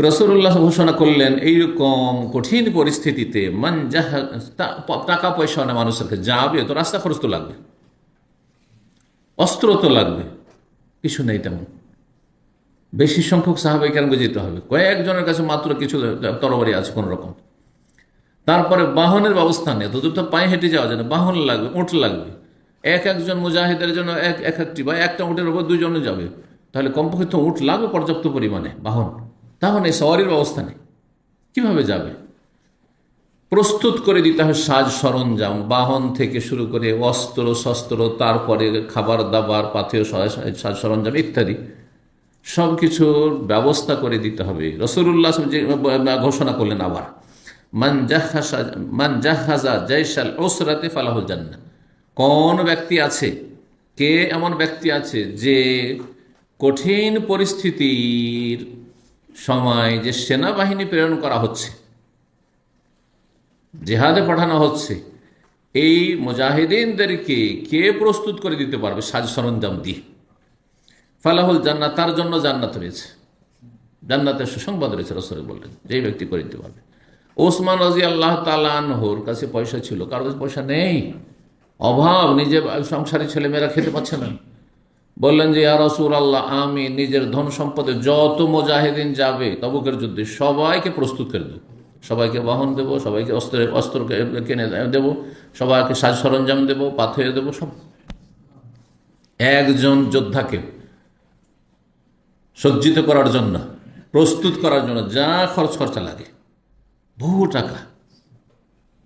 রসুল্লাহ ঘোষণা করলেন, এইরকম কঠিন পরিস্থিতিতে মান যাহা টাকা পয়সা না মানুষের কাছে যাবে, তো রাস্তা খরচ তো লাগবে। অস্ত্র তো লাগবে। কিছু নেই তেমন। বেশি সংখ্যক সাহাবাই কেন যেতে হবে। কয়েকজনের কাছে মাত্র কিছু তরবারি আছে কোন রকম। তারপরে বাহনের ব্যবস্থা নেই। তত তো পায়ে হেঁটে যাওয়া যায় বাহন লাগবে, উঁট লাগবে। এক একজন মুজাহিদের জন্য এক এক একটি বা একটা উঁটের উপর দুজনে যাবে। তাহলে কমপক্ষে তো উঁট লাগবে পর্যাপ্ত পরিমাণে, বাহন। তাহলে সওয়ারির ব্যবস্থা নেই। কীভাবে যাবে? প্রস্তুত করে দিতে হবে সাজ সরঞ্জাম, বাহন থেকে শুরু করে অস্ত্র, শস্ত্র, তারপরে খাবার দাবার, পাথেয় সাজ সরঞ্জাম ইত্যাদি। সব কিছুর ব্যবস্থা করে দিতে হবে। রসুল্লাহ যে ঘোষণা করলেন আবার, মান জাহাসা মান জাহাজা জয়সাল ওসরাতে ফালাহুল জান্না কোন ব্যক্তি আছে, কে এমন ব্যক্তি আছে যে কঠিন পরিস্থিতির সময় যে সেনাবাহিনী প্রেরণ করা হচ্ছে, জেহাদে পাঠানো হচ্ছে, এই মুজাহিদিনদেরকে কে প্রস্তুত করে দিতে পারবে সাজ সরঞ্জাম দিয়ে? ফালাহুল জান্নাত, তার জন্য জান্নাত রয়েছে। জান্নাতের সুসংবাদ রয়েছে রসরে বললেন যেই ব্যক্তি করে দিতে পারবে। ওসমান রাজি আল্লাহ তালানহর কাছে পয়সা ছিল কারোর কাছে পয়সা নেই। অভাব, নিজে সংসারী ছেলেমেয়েরা খেতে পাচ্ছে না। বললেন যে, ইয়া রসুল আল্লাহ আমি নিজের ধন সম্পদে যত মুজাহিদিন যাবে, তবুকের যুদ্ধে সবাইকে প্রস্তুত করে দেবো। সবাইকে বাহন দেবো, সবাইকে অস্ত্রের অস্ত্র কিনে দেবো, সবাইকে সাজ সরঞ্জাম দেবো, পাথরে দেবো, সব। একজন যোদ্ধাকে সজ্জিত করার জন্য, প্রস্তুত করার জন্য যা খরচ খরচা লাগে, বহু টাকা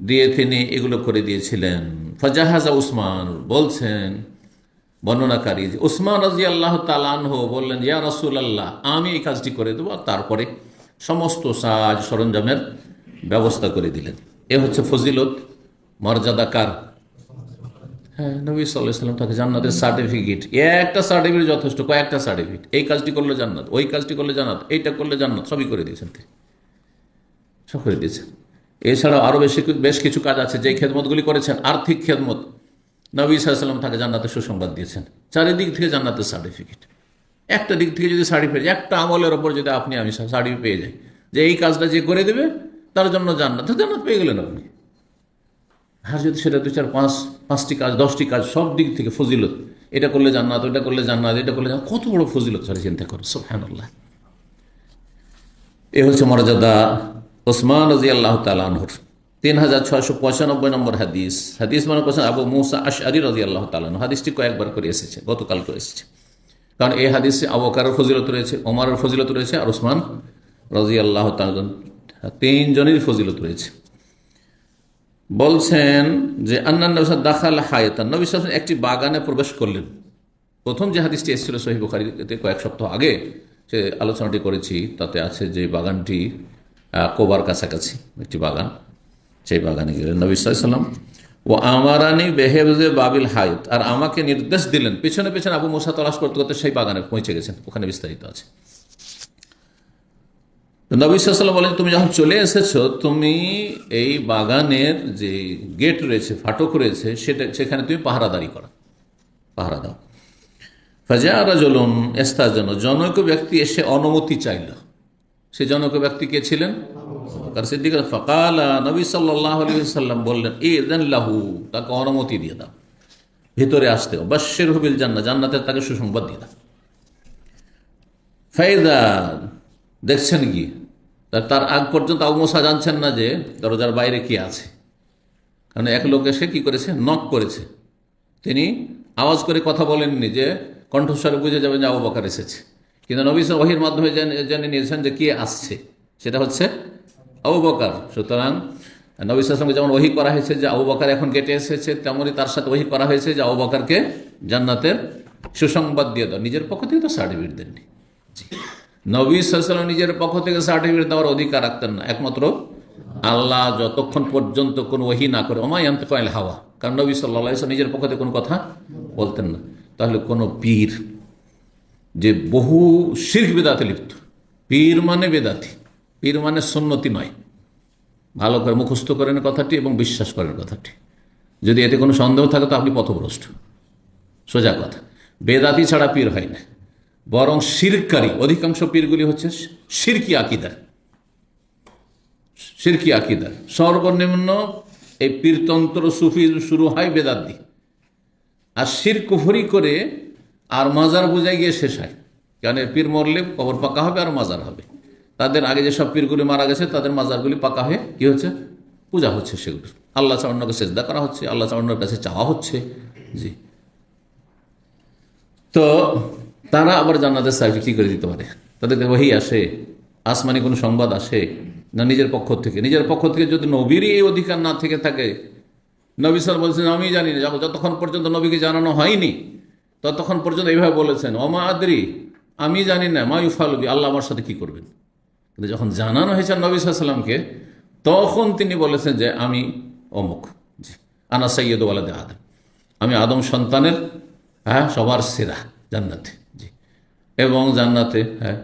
দিয়ে তিনি এগুলো করে দিয়েছিলেন। ফজাহাজা উসমান বলছেন বর্ণনাকারী যে উসমান রাজি আল্লাহ তালানহ বললেন, ইয়া রসুল আল্লাহ আমি এই কাজটি করে দেবো তারপরে সমস্ত সাজ সরঞ্জামের ব্যবস্থা করে দিলেন। এ হচ্ছে ফজিলত মর্যাদা কার হ্যাঁ নবী সাল্লাহ সাল্লাম তাকে জান্নাতের সার্টিফিকেট একটা সার্টিফিকেট যথেষ্ট, কয়েকটা সার্টিফিকেট, এই কাজটি করলে জান্নাত, ওই কাজটি করলে জান্নাত, এইটা করলে জান্নাত, সবই করে দিয়েছেন তিনি। সব করে দিয়েছেন। এছাড়াও আরও বেশি বেশ কিছু কাজ আছে যেই খেদমতগুলি করেছেন, আর্থিক খেদমত নবী সাল্লাম তাকে জান্নাতের সুসংবাদ দিয়েছেন। চারিদিক থেকে জান্নাতের সার্টিফিকেট একটা দিক থেকে যদি সার্টিফিকেট একটা আমলের ওপর যদি আপনি আমি সার্টিফিকেট পেয়ে যাই, যে এই কাজটা যে করে দেবে, তার জন্য জান্নাত জান্নাত পেয়ে গেলেন আপনি। আর যদি সেটা দু চার, পাঁচ, পাঁচটি কাজ, দশটি কাজ, সব দিক থেকে ফজিলত, এটা করলে জান্নাত ওটা করলে জান্নাত, এটা করলে জান্নাত, কত বড় ফজিলত, সরি, চিন্তা করো সোফানুল্লাহ এ হচ্ছে মর্যাদা ওসমান রাজি আল্লাহ তালানহর তিন হাজার ছয়শো পঁচানব্বই নম্বর হাদিস। হাদিস মানে বলছেন আবু মুসা আশআরি রাজি আল্লাহ তালান হাদিসটি কয়েকবার করে এসেছে, গতকাল করে এসেছে। কারণ এই হাদিসে আবকারের ফজিলত রয়েছে ওমারের ফজিলত রয়েছে আর ওসমান রাজি আল্লাহ তালান তিনজনের ফজিলত রয়েছে। বলছেন যে আন্নান দাখাল হায়তান। নবী সাল একটি বাগানে প্রবেশ করলেন। প্রথম যে হাদিসটি এসেছিল সহি বুখারিতে কয়েক সপ্তাহ আগে, সে আলোচনাটি করেছি। তাতে আছে যে বাগানটি কোবার কাছাকাছি একটি বাগান। সেই বাগানে গেলেন। নবী সাল্লাম ও আমারানি বেহেবজে বাবিল হায়ত। আর আমাকে নির্দেশ দিলেন, পেছনে পেছনে আবু মোসা তলাশ করতে করতে সেই বাগানে পৌঁছে গেছেন, ওখানে বিস্তারিত আছে। নবী সাল্লাম বলেন, তুমি যখন চলে এসেছ, তুমি এই বাগানের যে গেট রয়েছে, ফাটক রয়েছে, সেটা সেখানে তুমি পাহারাদারি করো। পাহারা দাও। ফাজারা জলুন এস্তার জন্য জনৈক ব্যক্তি এসে অনুমতি চাইল। সে জনৈক ব্যক্তি কে ছিলেন? কার সিদ্দিক ফকালা নবী সাল্লাহ আলী সাল্লাম বললেন এ দেন লাহু তাকে অনুমতি দিয়ে দাও। ভিতরে আসতে বাশের হবিল জান্না জান্নাতের তাকে সুসংবাদ দিয়ে দাও। ফাইদা, দেখছেন কি? তার আগ পর্যন্ত আবু মোসা জানছেন না যে দরজার বাইরে কি আছে। কারণ এক লোক এসে কি করেছে? নক করেছে। তিনি আওয়াজ করে কথা বলেননি যে কণ্ঠস্বরে বুঝে যাবেন যে আবু বকার এসেছে। কিন্তু নবী ওহির মাধ্যমে জেনে নিয়েছেন যে কে আসছে। সেটা হচ্ছে আবু বকার। সুতরাং নবী সঙ্গে যেমন ওহি করা হয়েছে যে আবু বকার এখন গেটে এসেছে তেমনই তার সাথে ওহি করা হয়েছে যে আবু বকারকে জান্নাতের সুসংবাদ দিয়ে দাও। নিজের পক্ষ থেকে তো সার্টিফিকেট দেননি। নবী সাল্লাম নিজের পক্ষ থেকে সার্টিফিকেট দেওয়ার অধিকার রাখতেন না। একমাত্র আল্লাহ যতক্ষণ পর্যন্ত কোনো ওহি না করে ওমাই আনতে কয়েল হাওয়া। কারণ নবী সাল্লাহ নিজের পক্ষ থেকে কোনো কথা বলতেন না। তাহলে কোনো পীর যে বহু শির্ক বেদাতে লিপ্ত, পীর মানে বেদাতি। পীর মানে সন্নতি নয়। ভালো করে মুখস্থ করেন কথাটি এবং বিশ্বাস করেন কথাটি। যদি এতে কোনো সন্দেহ থাকে তো আপনি পথভ্রষ্ট। সোজা কথা। বেদাতি ছাড়া পীর হয় না। বরং শিরকারী, অধিকাংশ পীরগুলি হচ্ছে শিরকি আকিদার। সিরকি আকিদা সর্বনিম্ন এই পীরতন্ত্র সুফি শুরু হয় বেদাত। দিয়ে আর শির কুফরি করে আর মাজার বোঝায় গিয়ে শেষ হয়। এর পীর মরলে কবর পাকা হবে আর মাজার হবে। তাদের আগে যেসব পীরগুলি মারা গেছে, তাদের মাজারগুলি পাকা হয়ে কি হচ্ছে? পূজা হচ্ছে সেগুলো। আল্লাহ চাউন্নকে সেজদা করা হচ্ছে, আল্লাহ চাউন্নর কাছে চাওয়া হচ্ছে। জি। তো তারা আবার জান্নাতের সার্টিফিকেট কী করে দিতে পারে? তাদের ওহি আসে, আসমানি কোনো সংবাদ আসে, না নিজের পক্ষ থেকে? নিজের পক্ষ থেকে যদি নবীরই এই অধিকার না থেকে থাকে, নবী সাল বলছেন আমি জানি না যতক্ষণ পর্যন্ত নবীকে জানানো হয়নি, ততক্ষণ পর্যন্ত এইভাবে বলেছেন অমা আদরি, আমি জানি না, মা ইউফালবি, আল্লাহ আমার সাথে কি করবেন? কিন্তু যখন জানানো হয়েছে নবী সাল্লামকে তখন তিনি বলেছেন যে আমি অমুক। জি। আনা সৈয়দ ওয়ালাদে আদম। আমি আদম সন্তানের হ্যাঁ সবার সেরা, জান্নাতে। জি। এবং জান্নাতে হ্যাঁ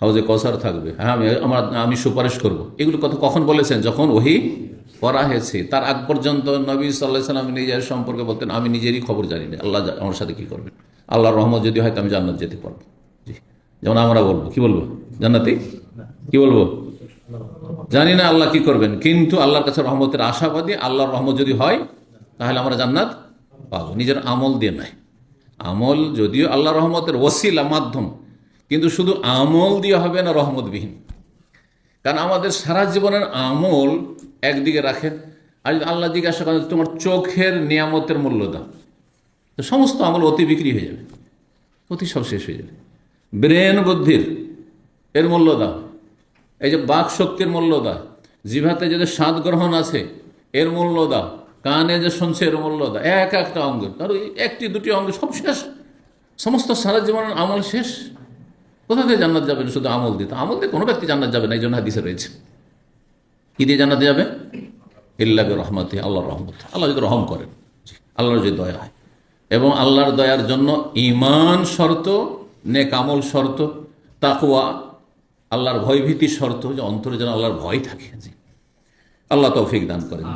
হাউজে কসার থাকবে। হ্যাঁ আমি, আমার, আমি সুপারিশ করব। এগুলো কথা কখন বলেছেন? যখন ওহি করা হয়েছে। তার আগ পর্যন্ত নবী সাল্লাহ সাল্লাম নিজের সম্পর্কে বলতেন, আমি নিজেরই খবর জানি না। আল্লাহ আমার সাথে কি করবেন? আল্লাহর রহমত যদি হয়, তো আমি জান্নাত যেতে পারব। জি। যেমন আমরা বলব, কি বলব? জান্নাতে কি বলব? জানি না আল্লাহ কি করবেন, কিন্তু আল্লাহর কাছে রহমতের আশাবাদী, আল্লাহর রহমত যদি হয়, তাহলে আমরা জান্নাত পাবো। নিজের আমল দিয়ে নাই আমল যদিও আল্লাহ রহমতের ওসিলা, মাধ্যম, কিন্তু শুধু আমল দিয়ে হবে না রহমতবিহীন। কারণ আমাদের সারা জীবনের আমল একদিকে রাখেন আর যদি আল্লাহ জিজ্ঞাসা করেন তোমার চোখের নিয়ামতের মূল্য দাও, তো সমস্ত আমল অতি বিক্রি হয়ে যাবে। অতি সব শেষ হয়ে যাবে। ব্রেন বুদ্ধির এর মূল্য দাও। এই যে বাক শক্তির মূল্য দাও জিভাতে যে স্বাদ গ্রহণ আছে, এর মূল্য দাও কানে যে শুনছে, এর মূল্য দাও এক একটা অঙ্গ। ওই একটি, দুটি অঙ্গ সব শেষ। সমস্ত সারা জীবনের আমল শেষ। কোথা থেকে জান্নাত যাবেন শুধু আমল দিতে আমল দিয়ে কোনো ব্যক্তি জান্নাত যাবে না, এই জন্য হাদিসে রয়েছে। কি দিয়ে জান্নাতে যাবে? ইল্লাবে রহমতে আল্লাহ রহমত। আল্লাহ যদি রহম করেন আল্লাহর যদি দয়া হয়। এবং আল্লাহর দয়ার জন্য ইমান শর্ত, নেক আমল শর্ত তাকুয়া আল্লাহর ভয়ভীতি শর্ত যে অন্তরে যেন আল্লাহর ভয় থাকে। আল্লাহ তৌফিক দান করেন।